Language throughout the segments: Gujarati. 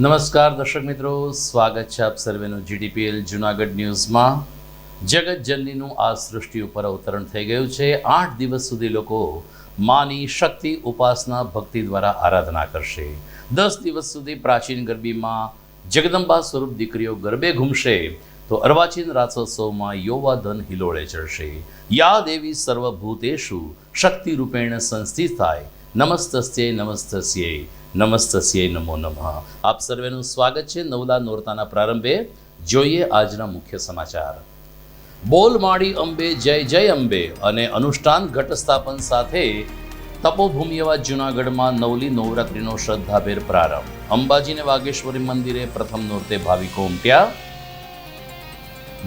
નમસ્કાર દર્શક મિત્રો, સ્વાગત છે આપ સર્વેનું જીડીપીએલ જુનાગઢ ન્યૂઝમાં. જગતજનનીનું આ સૃષ્ટિ ઉપર અવતરણ થઈ ગયું છે. આઠ દિવસ સુધી લોકો માની શક્તિ, ઉપાસના, ભક્તિ દ્વારા આરાધના કરશે. દસ દિવસ સુધી પ્રાચીન ગરબીમાં જગદંબા સ્વરૂપ દીકરીઓ ગરબે ઘૂમશે તો અર્વાચીન રાસોત્સવમાં યોવાધન હિલોળે ચડશે. યા દેવી સર્વભૂતેશુ શક્તિ રૂપેણ સંસ્થિતાય, નમસ્તસ્ય નમસ્તસ્ય. નમસ્તસ્ય નમો નમઃ. આપ સર્વેનું સ્વાગત છે નવલા નોરતાના પ્રારંભે. જોઈએ આજના મુખ્ય સમાચાર. બોલ માળી અંબે, જય જય અંબે અને અનુષ્ઠાન ઘટ સ્થાપન સાથે તપોભૂમિ એવા જૂનાગઢમાં નવલી નવરાત્રિનો શ્રદ્ધાભેર પ્રારંભ. અંબાજીને વાગેશ્વરી મંદિરે પ્રથમ નોરતે ભાવિકો ઉમટ્યા.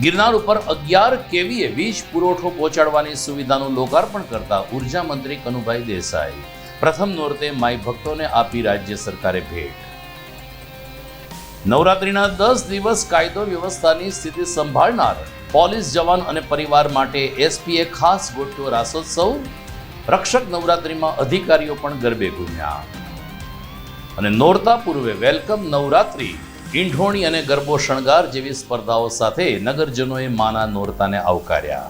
ગિરનાર ઉપર અગિયાર કેવીએ વીજ પુરવઠો પહોંચાડવાની સુવિધાનું લોકાર્પણ કરતા ઊર્જા મંત્રી કનુભાઈ દેસાઈ પ્રથમ નોરતે માઈ ભક્તોને આપી રાજ્ય સરકારે ભેટ. નવરાત્રિના દસ દિવસ કાયદો વ્યવસ્થાની સ્થિતિ સંભાળનાર પોલીસ જવાન અને પરિવાર માટે એસપીએ ખાસ ગોઠવ્યો રાસોત્સવ. રક્ષક નવરાત્રિમાં અધિકારીઓ પણ ગરબે ઘૂમ્યા અને નોરતા પૂર્વે વેલકમ નવરાત્રિ, ઈંઢોણી અને ગરબો શણગાર જેવી સ્પર્ધાઓ સાથે નગરજનોએ માના નોરતાને આવકાર્યા.